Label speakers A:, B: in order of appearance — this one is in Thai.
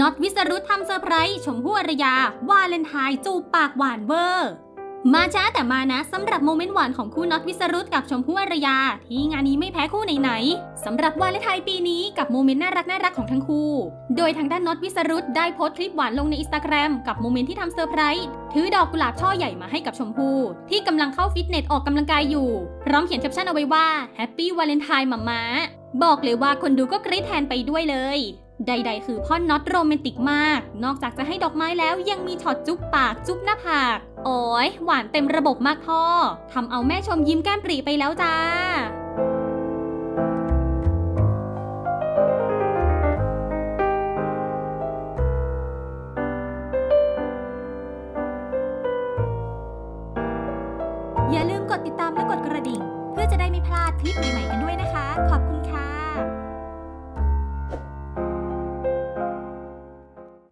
A: น็อตวิสรุตทำเซอร์ไพรส์ชมพู่อรยา วาเลนไทน์จูบปากหวานเวอร์มาช้าแต่มานะสำหรับโมเมนต์หวานของคู่น็อตวิสรุตกับชมพู่อารยา ที่งานนี้ไม่แพ้คู่ไหนๆสำหรับวาเลนไทน์ปีนี้กับโมเมนต์น่ารักน่ารักของทั้งคู่ โดยทางด้านน็อตวิสรุตได้โพสต์คลิปหวานลงในอินสตาแกรมกับโมเมนต์ที่ทำเซอร์ไพรส์ถือดอกกุหลาบช่อใหญ่มาให้กับชมพู่ที่กำลังเข้าฟิตเนสออกกำลังกายอยู่ พร้อมเขียนแคปชั่นเอาไว้ว่าแฮปปี้วาเลนไทน์มาม้าบอกเลยว่าคนดูก็กรี๊ดแทนไปด้วยเลย ใด ๆ คือพ่อน็อตโรแมนติกมาก นอกจากจะให้ดอกไม้แล้วยังมีช็อตจุ๊บปากจุ๊บหน้าผาก โอ้ยหวานเต็มระบบมากพ่อทำเอาแม่ชมยิ้มแก้มปรีไปแล้วจ้าอย่าลืมกดติดตามและกดกระดิ่ง เพื่อจะได้ไม่พลาดคลิปใหม่ๆกันด้วยนะคะ